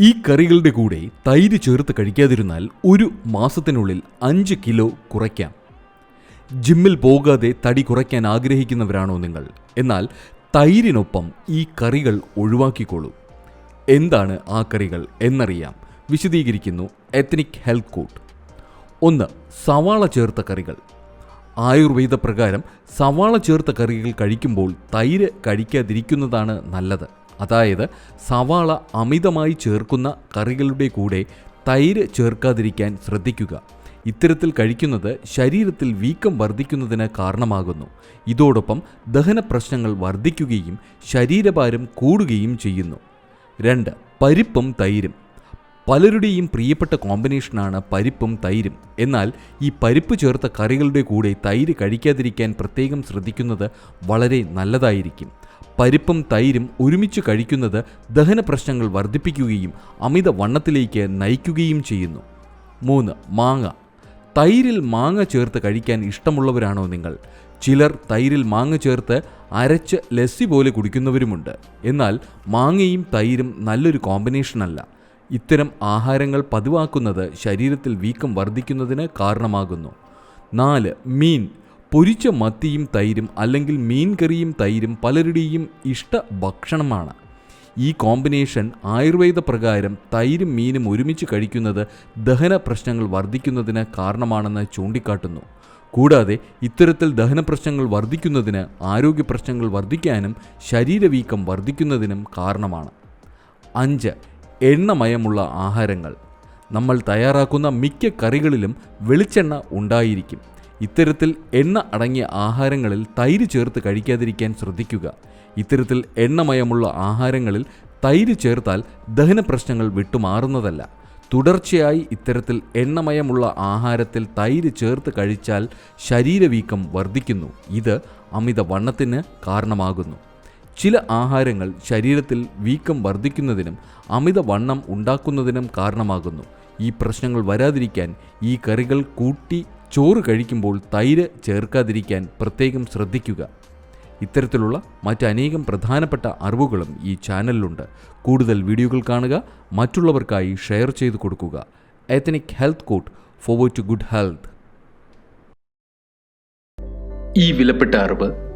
ഈ കറികളുടെ കൂടെ തൈര് ചേർത്ത് കഴിക്കാതിരുന്നാൽ ഒരു മാസത്തിനുള്ളിൽ അഞ്ച് കിലോ കുറയ്ക്കാം. ജിമ്മിൽ പോകാതെ തടി കുറയ്ക്കാൻ ആഗ്രഹിക്കുന്നവരാണോ നിങ്ങൾ? എന്നാൽ തൈരിനൊപ്പം ഈ കറികൾ ഒഴിവാക്കിക്കോളൂ. എന്താണ് ആ കറികൾ എന്നറിയാം വിശദീകരിക്കുന്നു എത്നിക് ഹെൽത്ത് കോട്ട് ഒന്ന് സവാള ചേർത്ത കറികൾ. ആയുർവേദ പ്രകാരം സവാള ചേർത്ത കറികൾ കഴിക്കുമ്പോൾ തൈര് കഴിക്കാതിരിക്കുന്നതാണ് നല്ലത്. അതായത് സവാള അമിതമായി ചേർക്കുന്ന കറികളുടെ കൂടെ തൈര് ചേർക്കാതിരിക്കാൻ ശ്രദ്ധിക്കുക. ഇത്തരത്തിൽ കഴിക്കുന്നത് ശരീരത്തിൽ വീക്കം വർദ്ധിക്കുന്നതിന് കാരണമാകുന്നു. ഇതോടൊപ്പം ദഹന പ്രശ്നങ്ങൾ വർദ്ധിക്കുകയും ശരീരഭാരം കൂടുകയും ചെയ്യുന്നു. രണ്ട് പരിപ്പും തൈരും. പലരുടെയും പ്രിയപ്പെട്ട കോമ്പിനേഷനാണ് പരിപ്പും തൈരും. എന്നാൽ ഈ പരിപ്പ് ചേർത്ത കറികളുടെ കൂടെ തൈര് കഴിക്കാതിരിക്കാൻ പ്രത്യേകം ശ്രദ്ധിക്കുന്നത് വളരെ നല്ലതായിരിക്കും. പരിപ്പും തൈരും ഒരുമിച്ച് കഴിക്കുന്നത് ദഹന പ്രശ്നങ്ങൾ വർദ്ധിപ്പിക്കുകയും അമിത വണ്ണത്തിലേക്ക് നയിക്കുകയും ചെയ്യുന്നു. മൂന്ന് മാങ്ങ. തൈരിൽ മാങ്ങ ചേർത്ത് കഴിക്കാൻ ഇഷ്ടമുള്ളവരാണോ നിങ്ങൾ? ചിലർ തൈരിൽ മാങ്ങ ചേർത്ത് അരച്ച് ലസ്സി പോലെ കുടിക്കുന്നവരുമുണ്ട്. എന്നാൽ മാങ്ങയും തൈരും നല്ലൊരു കോമ്പിനേഷനല്ല ഇത്തരം ആഹാരങ്ങൾ പതിവാക്കുന്നത് ശരീരത്തിൽ വീക്കം വർദ്ധിക്കുന്നതിന് കാരണമാകുന്നു. നാല് മീൻ. പൊരിച്ച മത്തിയും തൈരും അല്ലെങ്കിൽ മീൻ കറിയും തൈരും പലരുടെയും ഇഷ്ട ഭക്ഷണമാണ്. ഈ കോമ്പിനേഷൻ ആയുർവേദ പ്രകാരം തൈരും മീനും ഒരുമിച്ച് കഴിക്കുന്നത് ദഹന പ്രശ്നങ്ങൾ വർദ്ധിക്കുന്നതിന് കാരണമാണെന്ന് ചൂണ്ടിക്കാട്ടുന്നു. കൂടാതെ ഇത്തരത്തിൽ ദഹന പ്രശ്നങ്ങൾ വർദ്ധിക്കുന്നതിന് ആരോഗ്യ പ്രശ്നങ്ങൾ വർദ്ധിക്കാനും ശരീരവീക്കം വർദ്ധിക്കുന്നതിനും കാരണമാണ്. അഞ്ച് എണ്ണമയമുള്ള ആഹാരങ്ങൾ. നമ്മൾ തയ്യാറാക്കുന്ന മിക്ക കറികളിലും വെളിച്ചെണ്ണ ഉണ്ടായിരിക്കും. ഇത്തരത്തിൽ എണ്ണ അടങ്ങിയ ആഹാരങ്ങളിൽ തൈര് ചേർത്ത് കഴിക്കാതിരിക്കാൻ ശ്രദ്ധിക്കുക. ഇത്തരത്തിൽ എണ്ണമയമുള്ള ആഹാരങ്ങളിൽ തൈര് ചേർത്താൽ ദഹന പ്രശ്നങ്ങൾ വിട്ടുമാറുന്നതല്ല. തുടർച്ചയായി ഇത്തരത്തിൽ എണ്ണമയമുള്ള ആഹാരത്തിൽ തൈര് ചേർത്ത് കഴിച്ചാൽ ശരീരവീക്കം വർദ്ധിക്കുന്നു. ഇത് അമിതവണ്ണത്തിന് കാരണമാകുന്നു. ചില ആഹാരങ്ങൾ ശരീരത്തിൽ വീക്കം വർദ്ധിക്കുന്നതിനും അമിത വണ്ണം ഉണ്ടാക്കുന്നതിനും കാരണമാകുന്നു. ഈ പ്രശ്നങ്ങൾ വരാതിരിക്കാൻ ഈ കറികൾ കൂട്ടി ചോറ് കഴിക്കുമ്പോൾ തൈര് ചേർക്കാതിരിക്കാൻ പ്രത്യേകം ശ്രദ്ധിക്കുക. ഇത്തരത്തിലുള്ള മറ്റനേകം പ്രധാനപ്പെട്ട അറിവുകളും ഈ ചാനലിലുണ്ട്. കൂടുതൽ വീഡിയോകൾ കാണുക മറ്റുള്ളവർക്കായി ഷെയർ ചെയ്തു കൊടുക്കുക. Ethnic health court forward to good health ഈ വിലപ്പെട്ട അറിവ്